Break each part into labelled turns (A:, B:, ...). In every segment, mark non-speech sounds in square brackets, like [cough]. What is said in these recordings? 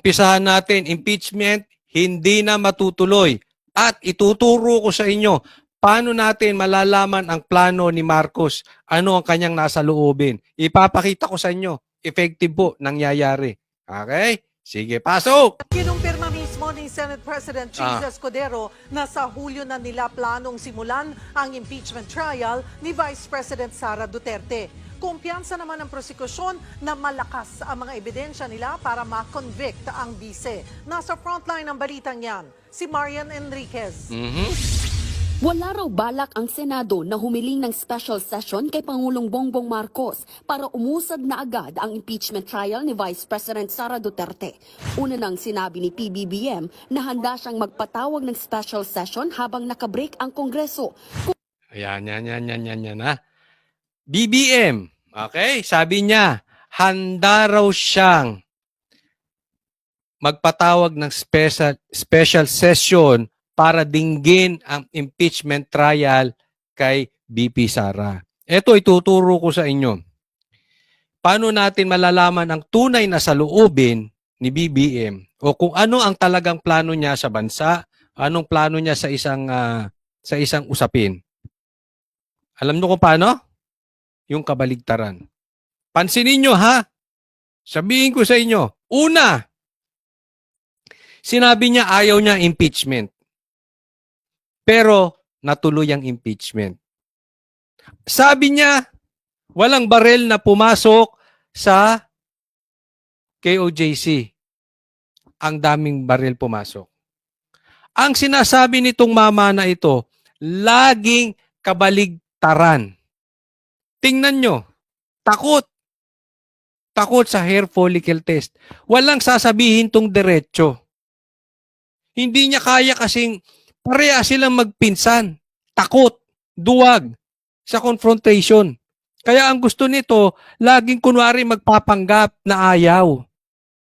A: umpisahan natin, impeachment, hindi na matutuloy. At ituturo ko sa inyo, paano natin malalaman ang plano ni Marcos, ano ang kanyang nasa loobin. Ipapakita ko sa inyo, effective po nangyayari. Okay? Sige, pasok!
B: Kinumpirma mismo ni Senate President Cheese
A: Ah.
B: Escudero na sa Hulyo na nila planong simulan ang impeachment trial ni Vice President Sara Duterte. Kumpiyansa naman ng prosekusyon na malakas ang mga ebidensya nila para ma-convict ang bise. Nasa frontline ng balitang yan, si Marian Enriquez.
A: Mhm.
C: Wala raw balak ang Senado na humiling ng special session kay Pangulong Bongbong Marcos para umusad na agad ang impeachment trial ni Vice President Sara Duterte. Una nang sinabi ni PBBM na handa siyang magpatawag ng special session habang nakabreak ang Kongreso.
A: Ayan, yan, yan, yan, yan, yan, ha. BBM, okay? Sabi niya, handa raw siyang magpatawag ng special, special session para dinggin ang impeachment trial kay BP Sara. Ito ituturo ko sa inyo. Paano natin malalaman ang tunay na saloobin ni BBM o kung ano ang talagang plano niya sa bansa, anong plano niya sa isang ah, sa isang usapin. Alam niyo kung paano? Yung kabaligtaran. Pansinin niyo ha. Sabihin ko sa inyo. Una, sinabi niya ayaw niya impeachment. Pero natuloy ang impeachment. Sabi niya, walang barel na pumasok sa KOJC. Ang daming baril pumasok. Ang sinasabi nitong mama na ito, laging kabaligtaran. Tingnan nyo, takot. Takot sa hair follicle test. Walang sasabihin tong diretso. Hindi niya kaya kasing pareha silang magpinsan. Takot, duwag sa confrontation. Kaya ang gusto nito, laging kunwari magpapanggap na ayaw.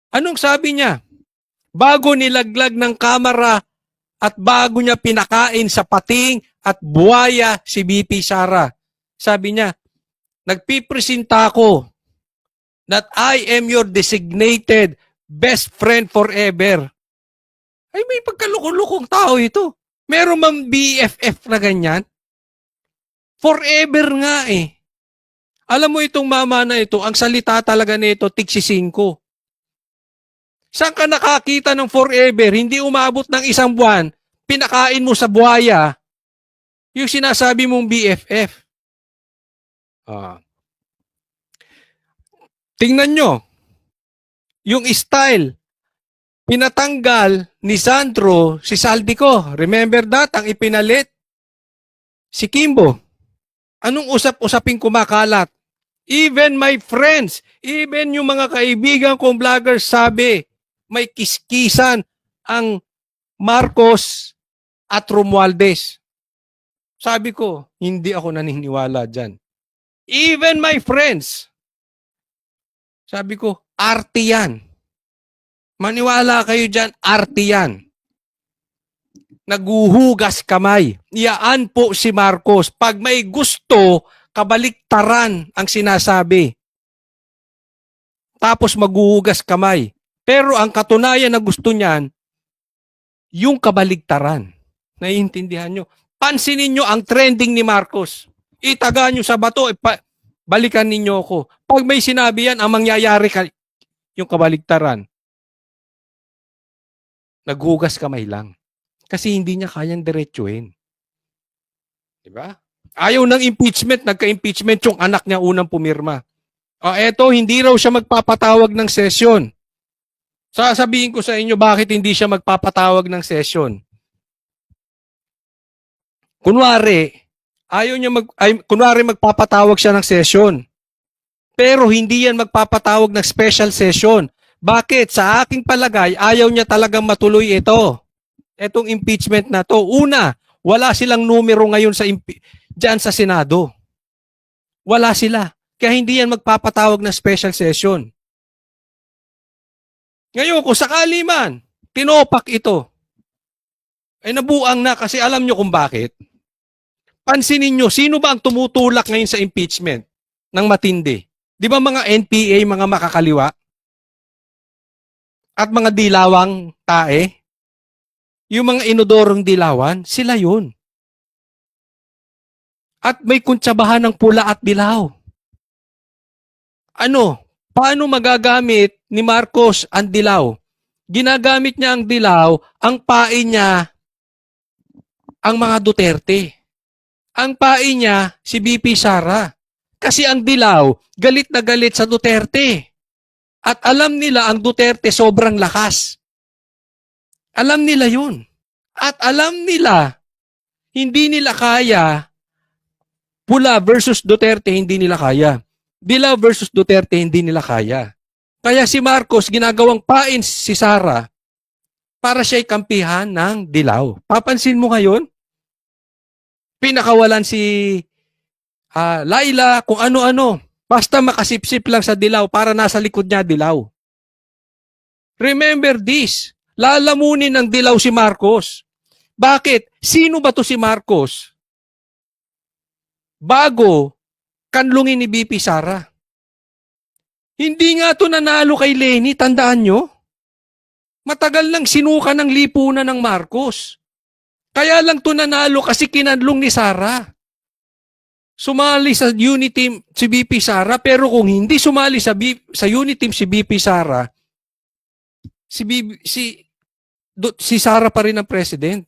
A: Anong sabi niya? Bago nilaglag ng kamera at bago niya pinakain sa pating at buwaya si BP Sara. Sabi niya, nagpipresenta ako that I am your designated best friend forever. Ay, may pagkalukong-lukong tao ito. Meron mang BFF na ganyan? Forever nga eh. Alam mo itong mama na ito, ang salita talaga nito, tiksi 5. Saan ka nakakita ng forever? Hindi umabot ng isang buwan, pinakain mo sa buhaya, yung sinasabi mong BFF. Ah. Tingnan nyo, yung style, pinatanggal ni Sandro si Saldico. Remember that? Ang ipinalit? Si Kimbo. Anong usap-usaping kumakalat? Even my friends, even yung mga kaibigan kong vloggers sabi, may kiskisan ang Marcos at Romualdez. Sabi ko, hindi ako naniniwala dyan. Even my friends. Sabi ko, arte yan. Maniwala kayo dyan, arte yan. Naguhugas kamay. Iyaan po si Marcos. Pag may gusto, kabaliktaran ang sinasabi. Tapos maghuhugas kamay. Pero ang katunayan na gusto niyan, yung kabaligtaran. Naiintindihan nyo? Pansinin nyo ang trending ni Marcos. Itaga nyo sa bato, ipa- balikan ninyo ako. Pag may sinabi yan, ang mangyayari ka, yung kabaligtaran. Naghugas kamay lang. Kasi hindi niya kayang diretsuhin. Di ba? Ayaw ng impeachment, nagka-impeachment yung anak niya unang pumirma. O eto, hindi raw siya magpapatawag ng session. Sasabihin ko sa inyo bakit hindi siya magpapatawag ng session. Kunwari, ayaw niya mag ay, kunwari magpapatawag siya ng session. Pero hindi yan magpapatawag ng special session. Bakit? Sa aking palagay, ayaw niya talagang matuloy ito. Etong impeachment na to. Una, wala silang numero ngayon sa dyan sa Senado. Wala sila. Kaya hindi yan magpapatawag ng special session. Ngayon, kung sakali man, tinopak ito, ay nabuang na kasi alam nyo kung bakit. Pansinin nyo, sino ba ang tumutulak ngayon sa impeachment ng matindi? Di ba mga NPA, mga makakaliwa? at mga dilawang tae, yung mga inodorong dilawan, sila yun. At may kuntsabahan ng pula at dilaw. Ano? Paano magagamit ni Marcos ang dilaw? Ginagamit niya ang dilaw, ang pain niya, ang mga Duterte. Ang pain niya, si BP Sara. Kasi ang dilaw, galit na galit sa Duterte. At alam nila ang Duterte sobrang lakas. Alam nila yun. At alam nila, hindi nila kaya, pula versus Duterte, hindi nila kaya. Dilaw versus Duterte, hindi nila kaya. Kaya si Marcos, ginagawang pain si Sara para siya'y kampihan ng dilaw. Papansin mo ngayon, pinakawalan si ah, Laila, kung ano-ano. Basta makasipsip lang sa dilaw para nasa likod niya dilaw. Remember this, lalamunin ng dilaw si Marcos. Bakit? Sino ba to si Marcos? Bago kanlungin ni BP Sara. Hindi nga to nanalo kay Lenny, tandaan nyo? Matagal lang sinuka ng lipunan ng Marcos. Kaya lang to nanalo kasi kinanlong ni Sara. Sumali sa unit team si BP Sara, pero kung hindi sumali sa, B, sa unit team si BP Sara, si, BB, si, do, si Sara pa rin ang president.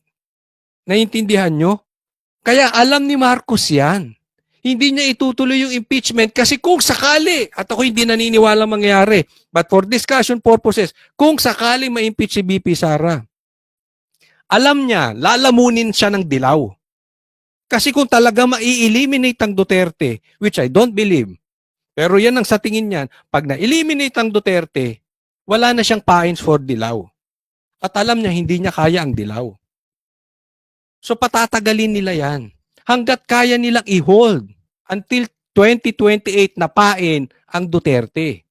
A: Naiintindihan nyo? Kaya alam ni Marcos yan. Hindi niya itutuloy yung impeachment kasi kung sakali, at ako hindi naniniwala mangyari, but for discussion purposes, kung sakali ma-impeach si BP Sara, alam niya, lalamunin siya ng dilaw. Kasi kung talaga ma-eliminate ang Duterte, which I don't believe, pero yan ang sa tingin niyan, pag na-eliminate ang Duterte, wala na siyang pains for dilaw. At alam niya, hindi niya kaya ang dilaw. So patatagalin nila yan. Hanggat kaya nilang i-hold until 2028 na pain ang Duterte.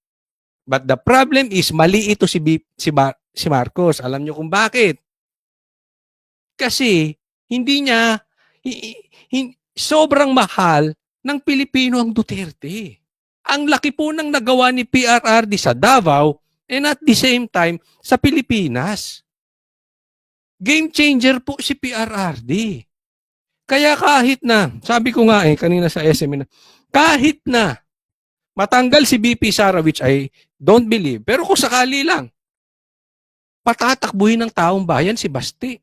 A: But the problem is, mali ito si, B, si, Mar- si Marcos. Alam niyo kung bakit? Kasi hindi niya, sobrang mahal ng Pilipino ang Duterte. Ang laki po ng nagawa ni PRRD sa Davao and at the same time sa Pilipinas. Game changer po si PRRD. Kaya kahit na, sabi ko nga eh kanina sa SM na, kahit na matanggal si BP Sara which I don't believe, pero kung sakali lang, patatakbuhin ng taong bayan si Basti,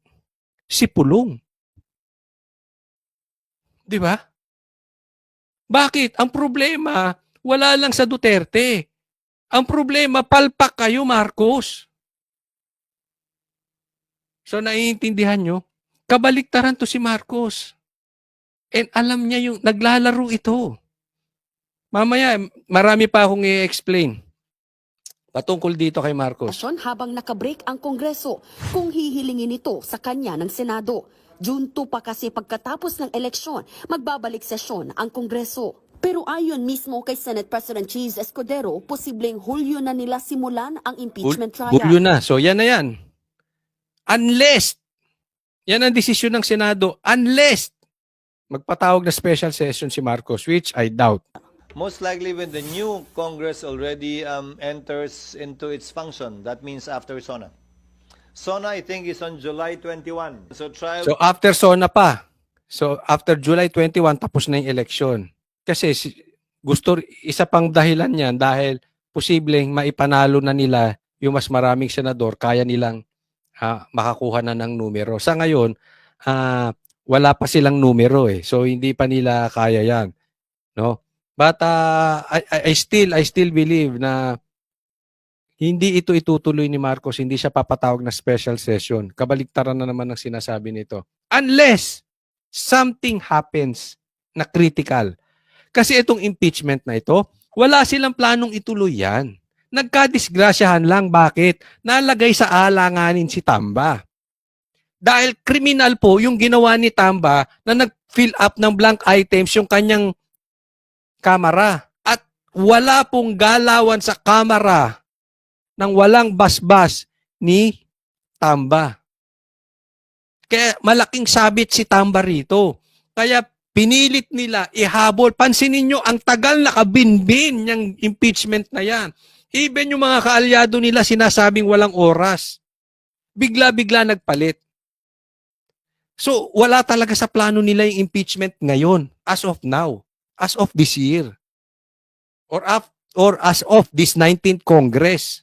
A: si Pulong. Di ba? Bakit? Ang problema, wala lang sa Duterte. Ang problema, palpak kayo, Marcos. So, naiintindihan nyo? Kabaliktaran to si Marcos. And alam niya yung naglalaro ito. Mamaya, marami pa akong i-explain patungkol dito kay Marcos.
C: Habang nakabreak ang Kongreso kung hihilingin ito sa kanya ng Senado. June 2 pa kasi pagkatapos ng eleksyon, magbabalik sesyon ang Kongreso. Pero ayon mismo kay Senate President Cheese Escudero, posibleng Hulyo na nila simulan ang impeachment trial.
A: Hulyo na. So, yan na yan. Unless, yan ang desisyon ng Senado, unless magpatawag na special session si Marcos, which I doubt.
D: Most likely when the new Congress already um, enters into its function. That means after SONA. SONA, I think, is on July 21. So trial
A: So after SONA pa. So after July 21 tapos na yung election. Kasi si- gusto isa pang dahilan niyan dahil posibleng maipanalo na nila yung mas maraming senador kaya nilang ah, makakuha na ng numero. Sa ngayon, ah, wala pa silang numero eh. So hindi pa nila kaya 'yan, no? But ah, I, I- still I still believe na hindi ito itutuloy ni Marcos, hindi siya papatawag na special session. Kabaliktaran na naman ang sinasabi nito. Unless something happens na critical. Kasi itong impeachment na ito, wala silang planong ituloy yan. Nagkadisgrasyahan lang. Bakit? Nalagay sa alanganin si Tamba. Dahil kriminal po yung ginawa ni Tamba na nag-fill up ng blank items yung kanyang kamera. At wala pong galawan sa kamera ng walang basbas ni Tamba. Kaya malaking sabit si Tamba rito. Kaya pinilit nila ihabol. Pansinin nyo, ang tagal nakabinbin yung impeachment na yan. Even yung mga kaalyado nila sinasabing walang oras. Bigla-bigla nagpalit. So, wala talaga sa plano nila yung impeachment ngayon, as of now, as of this year. Or, af- or as of this 19th Congress.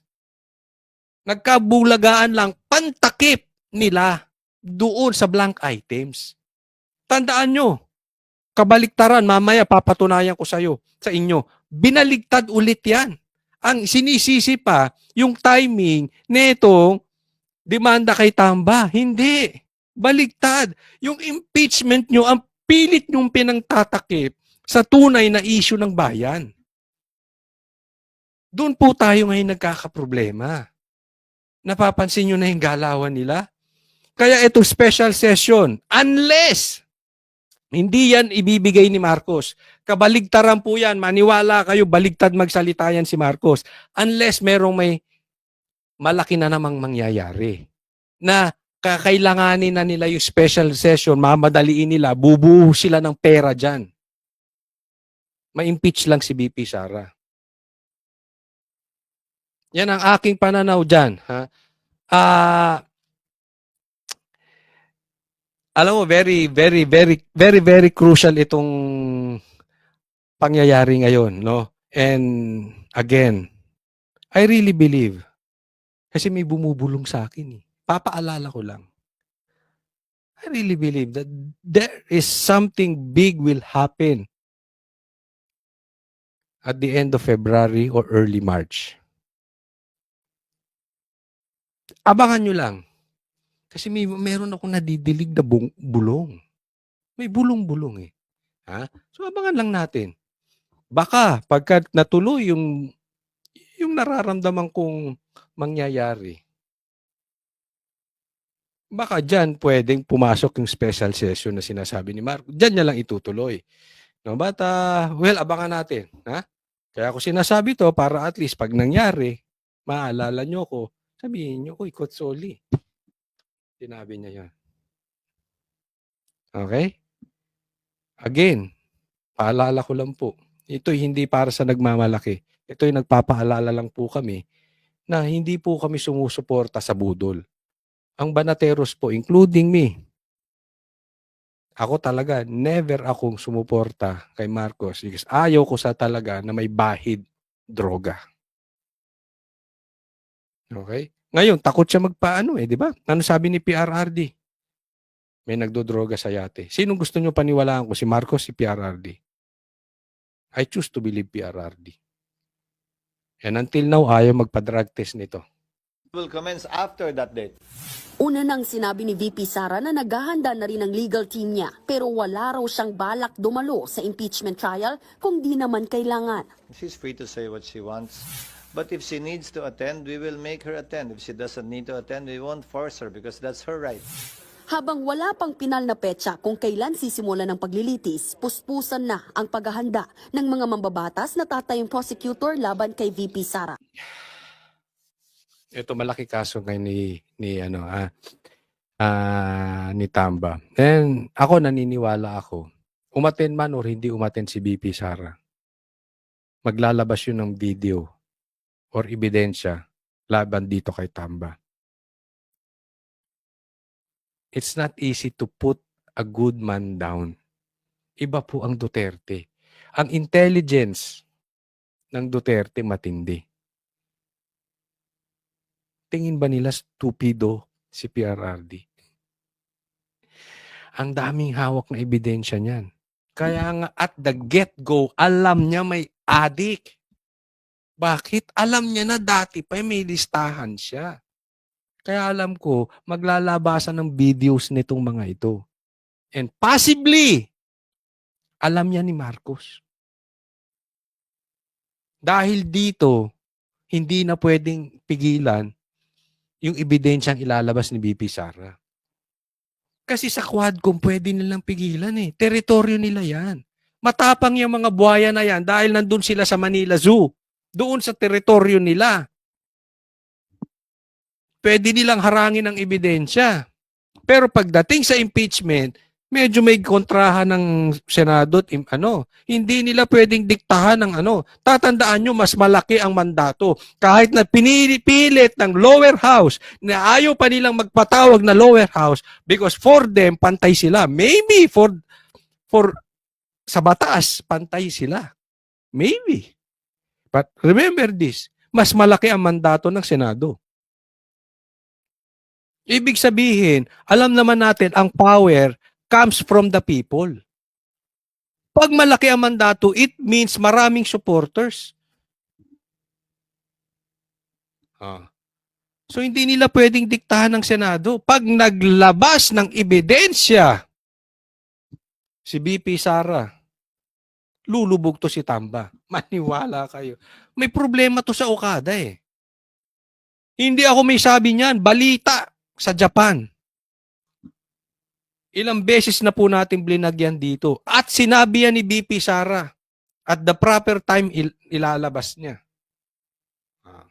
A: Nagkabulagaan lang, pantakip nila doon sa blank items. Tandaan nyo, kabaliktaran, mamaya papatunayan ko sa'yo, sa inyo, binaligtad ulit yan. Ang sinisisi pa, yung timing netong demanda kay Tamba. Hindi. Baligtad. Yung impeachment nyo, ang pilit nyong pinangtatakip sa tunay na issue ng bayan. Doon po tayo ngayon nagkakaproblema. Napapansin nyo na yung galawan nila? Kaya itong special session, unless hindi yan ibibigay ni Marcos. Kabaligtaran po yan. Maniwala kayo, baligtad magsalita yan si Marcos. Unless merong may malaki na namang mangyayari. Na kakailanganin na nila yung special session, mamadaliin nila, bubuo sila ng pera dyan. Ma-impeach lang si BP Sara. Yan ang aking pananaw dyan. Ha? Ah, alam mo, very, very, very, very, very crucial itong pangyayari ngayon, no? And again, I really believe, kasi may bumubulong sa akin eh. Papaalala ko lang. I really believe that there is something big will happen at the end of February or early March. Abangan nyo lang. Kasi may meron ako nadidilig na bung- bulong. May bulong-bulong eh. Ha? So abangan lang natin. Baka pagka natuloy yung yung nararamdaman kong mangyayari. Baka dyan pwedeng pumasok yung special session na sinasabi ni Mark. Dyan niya lang itutuloy. No, but uh, well, abangan natin. Ha? Kaya ako sinasabi to para at least pag nangyari, maalala nyo ko, sabihin nyo, uy, Kotsoli. Sinabi niya yan. Okay? Again, paalala ko lang po. Ito'y hindi para sa nagmamalaki. Ito'y nagpapaalala lang po kami na hindi po kami sumusuporta sa budol. Ang Banateros po, including me, ako talaga, never akong sumuporta kay Marcos because ayaw ko sa talaga na may bahid droga. Okay? Ngayon, takot siya magpaano eh, di ba? Ano sabi ni PRRD? May nagdodroga sa yate. Sino gusto nyo paniwalaan ko? Si Marcos, si PRRD? I choose to believe PRRD. And until now, ayaw magpa-drug test nito.
D: Will commence after that date.
C: Una nang sinabi ni VP Sara na naghahanda na rin ang legal team niya pero wala raw siyang balak dumalo sa impeachment trial kung di naman kailangan.
D: She's free to say what she wants. But if she needs to attend, we will make her attend. If she doesn't need to attend, we won't force her because that's her right.
C: Habang wala pang pinal na petsa kung kailan sisimulan ng paglilitis, puspusan na ang paghahanda ng mga mambabatas na tatayong prosecutor laban kay VP Sara.
A: Ito malaki kaso ngayon ni ni ano ah ah, ni Tamba. And ako naniniwala ako. Umaten man or hindi umaten si BP Sara. Maglalabas yun ng video or ebidensya laban dito kay Tamba. It's not easy to put a good man down. Iba po ang Duterte. Ang intelligence ng Duterte matindi tingin ba nila stupido si PRRD? Ang daming hawak na ebidensya niyan. Kaya nga at the get-go, alam niya may adik. Bakit? Alam niya na dati pa may listahan siya. Kaya alam ko, maglalabasan ng videos nitong mga ito. And possibly, alam niya ni Marcos. Dahil dito, hindi na pwedeng pigilan yung ebidensyang ilalabas ni BP Sara. Kasi sa Quadcom, pwede nilang pigilan eh. Teritoryo nila yan. Matapang yung mga buhaya na yan dahil nandun sila sa Manila Zoo. Doon sa teritoryo nila. Pwede nilang harangin ang ebidensya. Pero pagdating sa impeachment, medyo may kontrahan ng Senado at ano, hindi nila pwedeng diktahan ng ano. Tatandaan nyo, mas malaki ang mandato. Kahit na pinipilit ng lower house na ayaw pa nilang magpatawag na lower house because for them, pantay sila. Maybe for, for sa batas, pantay sila. Maybe. But remember this, mas malaki ang mandato ng Senado. Ibig sabihin, alam naman natin ang power comes from the people. Pag malaki ang mandato, it means maraming supporters. Ah. So hindi nila pwedeng diktahan ng Senado. Pag naglabas ng ebidensya si BP Sara, lulubog to si Tamba. [laughs] Maniwala kayo. May problema to sa Okada eh. Hindi ako may sabi niyan, balita sa Japan. Ilang beses na po natin blinagyan dito. At sinabi yan ni BP Sara. At the proper time il- ilalabas niya. Ah.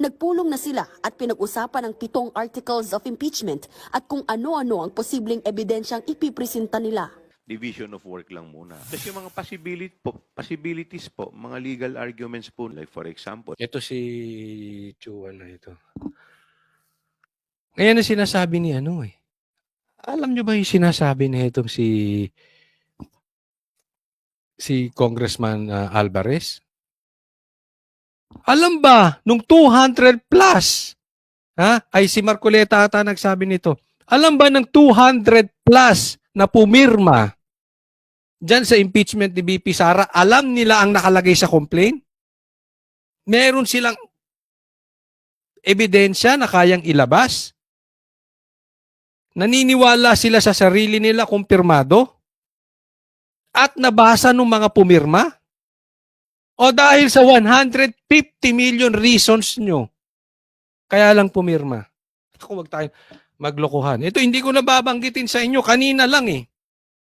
C: Nagpulong na sila at pinag-usapan ang pitong articles of impeachment at kung ano-ano ang posibleng ebidensyang ipipresenta nila.
E: division of work lang muna. Tapos yung mga possibility po, possibilities po, mga legal arguments po, like for example,
A: Ito si Chuan na ito. Ngayon na sinasabi ni ano eh. Alam nyo ba yung sinasabi na itong si si Congressman uh, Alvarez? Alam ba, nung 200 plus, ha? Ay si Marcoleta ata nagsabi nito. Alam ba ng 200 plus na pumirma dyan sa impeachment ni BP Sara, alam nila ang nakalagay sa complaint? Meron silang ebidensya na kayang ilabas? Naniniwala sila sa sarili nila kumpirmado? At nabasa ng mga pumirma? O dahil sa 150 million reasons nyo, kaya lang pumirma? Ako wag tayo maglokohan. Ito hindi ko nababanggitin sa inyo. Kanina lang eh.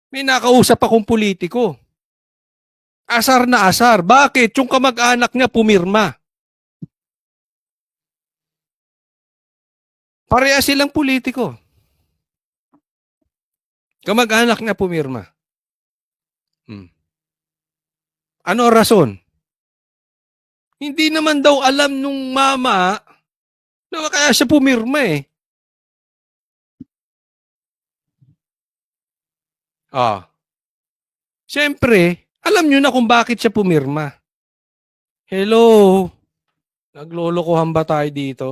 A: May nakausap akong politiko. Asar na asar. Bakit? Yung kamag-anak niya pumirma. Pareha silang politiko. Kamag-anak niya pumirma. Hmm. Ano rason? Hindi naman daw alam nung mama na kaya siya pumirma eh. Ah. Siyempre, alam nyo na kung bakit siya pumirma. Hello? Naglolokohan ba tayo dito?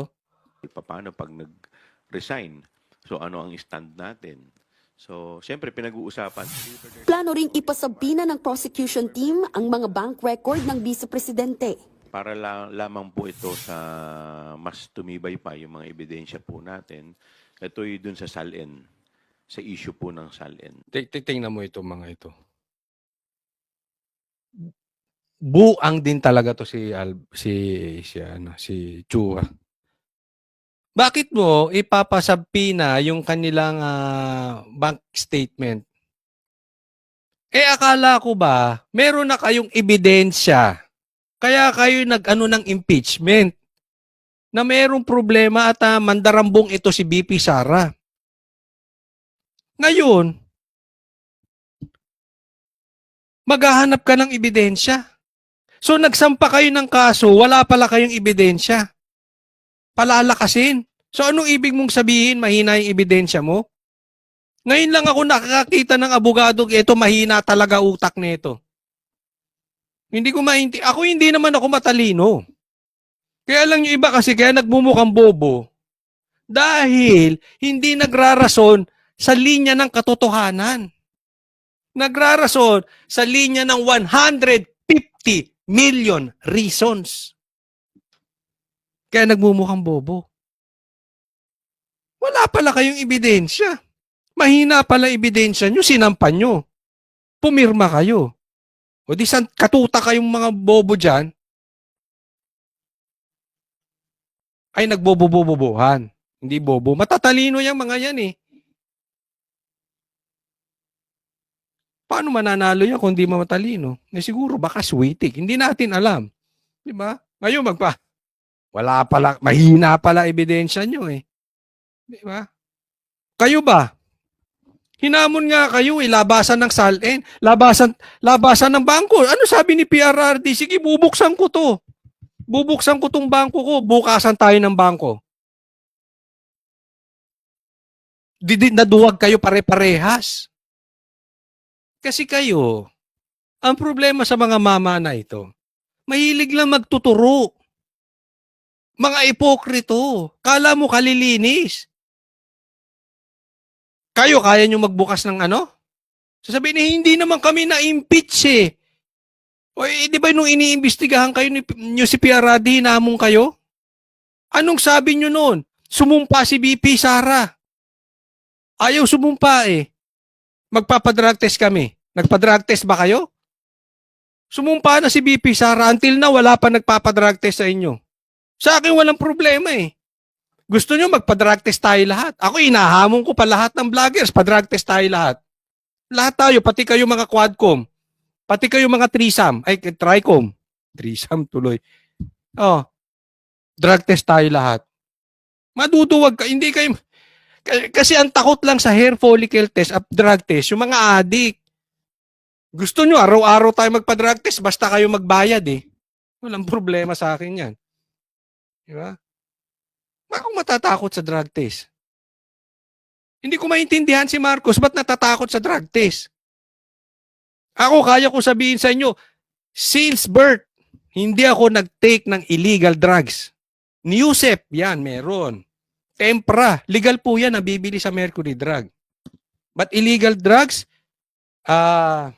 E: paano pag nag-resign? So ano ang stand natin? So, siyempre pinag-uusapan.
C: Plano ring ipasabina ng prosecution team ang mga bank record ng Vice Presidente.
E: Para la- lamang po ito sa mas tumibay pa yung mga ebidensya po natin. Ito'y dun sa SALN, sa issue po ng SALN.
A: Ti- ti- Tingnan mo ito mga ito. Buang din talaga to si Al, si si ano si Chua. Bakit mo ipapasabina yung kanilang ah, bank statement? Eh akala ko ba meron na kayong ebidensya kaya kayo nag-ano ng impeachment na merong problema at ah, mandarambong ito si BP Sara. Ngayon, maghahanap ka ng ebidensya. So nagsampa kayo ng kaso, wala pala kayong ebidensya. Palalakasin. So anong ibig mong sabihin, mahina yung ebidensya mo? Ngayon lang ako nakakakita ng abogado, ito mahina talaga utak nito. Hindi ko mainti. Ako hindi naman ako matalino. Kaya lang yung iba kasi kaya nagmumukhang bobo. Dahil hindi nagrarason sa linya ng katotohanan. Nagrarason sa linya ng 150 million reasons. Kaya nagmumukhang bobo. Wala pala kayong ebidensya. Mahina pala ebidensya nyo, sinampan nyo. Pumirma kayo. O di san katuta kayong mga bobo dyan, ay nagbobobobobohan. Hindi bobo. Matatalino yung mga yan eh. Paano mananalo yan kung di matalino? Eh, siguro baka sweetik. Hindi natin alam. Di ba? Ngayon magpa, wala pala, mahina pala ebidensya nyo eh. Di ba? Kayo ba? Hinamon nga kayo eh, labasan ng SALN, labasan, labasan ng bangko. Ano sabi ni PRRD? Sige, bubuksan ko to. Bubuksan ko tong bangko ko, bukasan tayo ng bangko. Di, di, naduwag kayo pare-parehas. Kasi kayo, ang problema sa mga mama na ito, mahilig lang magtuturo. Mga ipokrito. Kala mo kalilinis. Kayo, kaya nyo magbukas ng ano? Sasabihin eh, hindi naman kami na-impeach eh. O eh, di ba nung iniimbestigahan kayo ni, nyo si PRD, hinamon kayo? Anong sabi nyo noon? Sumumpa si BP Sara. Ayaw sumumpa eh. Magpapadrug test kami. Nagpadrug test ba kayo? Sumumpa na si BP Sara. Until na wala pa nagpapadrug test sa inyo. Sa akin walang problema eh. Gusto nyo magpa-drug test tayo lahat. Ako inahamon ko pa lahat ng vloggers, pa-drug test tayo lahat. Lahat tayo, pati kayo mga quadcom. Pati kayo mga threesome. Ay, tricom. Threesome tuloy. Oh. Drug test tayo lahat. Maduduwag ka. Hindi kayo... Kasi ang takot lang sa hair follicle test at drug test, yung mga addict. Gusto nyo, araw-araw tayo magpa-drug test, basta kayo magbayad eh. Walang problema sa akin yan. Di ba? Bakit matatakot sa drug test? Hindi ko maintindihan si Marcos, ba't natatakot sa drug test? Ako, kaya ko sabihin sa inyo, since birth, hindi ako nag-take ng illegal drugs. Newsep, yan, meron. Tempra, legal po yan, nabibili sa Mercury Drug. But illegal drugs, ah,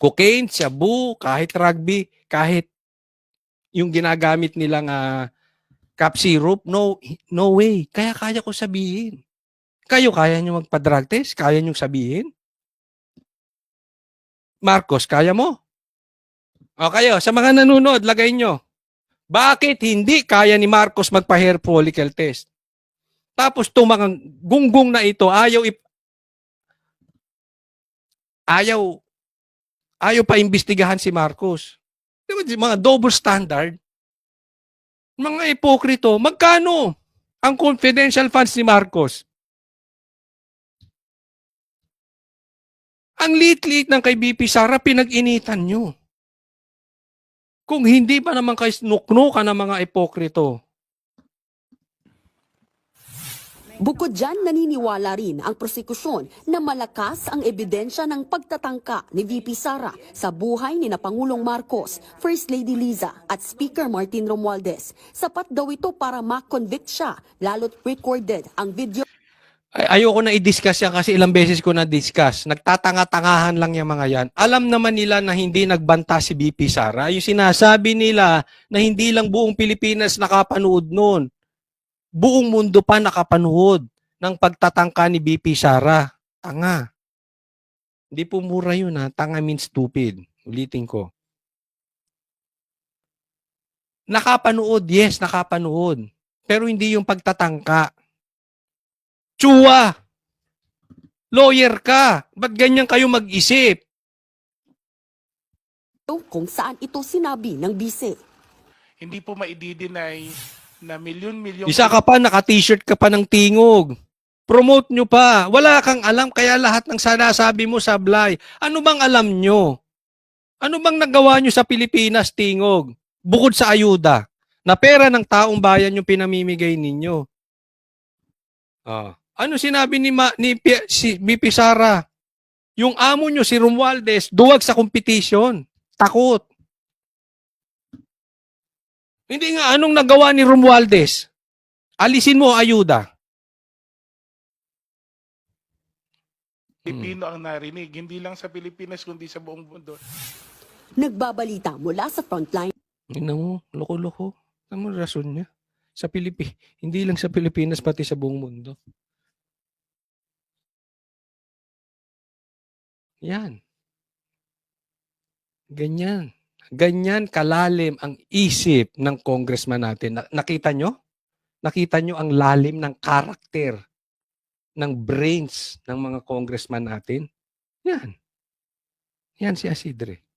A: cocaine, shabu, kahit rugby, kahit yung ginagamit nilang ah, cup syrup, no, no way. Kaya kaya ko sabihin. Kayo, kaya nyo magpa-drug test? Kaya nyo sabihin? Marcos, kaya mo? O kayo, sa mga nanonood, lagay nyo. Bakit hindi kaya ni Marcos magpa-hair follicle test? Tapos itong mga gunggong na ito, ayaw ip- ayaw ayaw pa imbestigahan si Marcos. Di ba, Mga double standard. Mga ipokrito, magkano ang confidential funds ni Marcos? Ang liit-liit ng kay BP Sara, pinag-initan nyo. Kung hindi pa naman kayo nuknukan ng mga ipokrito,
C: Bukod dyan, naniniwala rin ang prosekusyon na malakas ang ebidensya ng pagtatangka ni VP Sara sa buhay ni na Pangulong Marcos, First Lady Liza at Speaker Martin Romualdez. Sapat daw ito para makonvict siya, lalo't recorded ang video
A: ay, ayoko na i-discuss yan kasi ilang beses ko na-discuss. Nagtatanga-tangahan lang yung mga yan. Alam naman nila na hindi nagbanta si BP Sara. Yung sinasabi nila na hindi lang buong Pilipinas nakapanood noon. Buong mundo pa nakapanood ng pagtatangka ni BP Sara. Tanga. Hindi po mura yun ha. Tanga means stupid. Ulitin ko. Nakapanood, yes, nakapanood. Pero hindi yung pagtatangka. Chua! Lawyer ka! Ba't ganyan kayo mag-isip?
C: kung saan ito sinabi ng bise.
F: hindi po maidi-deny na milyon-milyon
A: Isa ka pa, naka-t-shirt ka pa ng tingog. Promote nyo pa. Wala kang alam, kaya lahat ng sanasabi mo sablay. Ano bang alam nyo? Ano bang nagawa nyo sa Pilipinas, tingog? Bukod sa ayuda, na pera ng taong bayan yung pinamimigay ninyo. Ah. Ano sinabi ni, Ma, ni Pi- si BP Sara? Yung amo nyo, si Romualdez, duwag sa competition. Takot. Hindi nga, anong nagawa ni Romualdez? Alisin mo ayuda.
F: Pilipino ang narinig, hindi lang sa Pilipinas kundi sa buong mundo.
C: Nagbabalita mula sa frontline
A: Tingnan mo, loko-loko. Ano mo rason niya? Sa Pilipi, hindi lang sa Pilipinas, pati sa buong mundo. Yan. Ganyan. Ganyan kalalim ang isip ng congressman natin. Na- Nakita nyo? Nakita nyo ang lalim ng karakter, ng brains ng mga congressman natin? Yan. Yan si Asidre.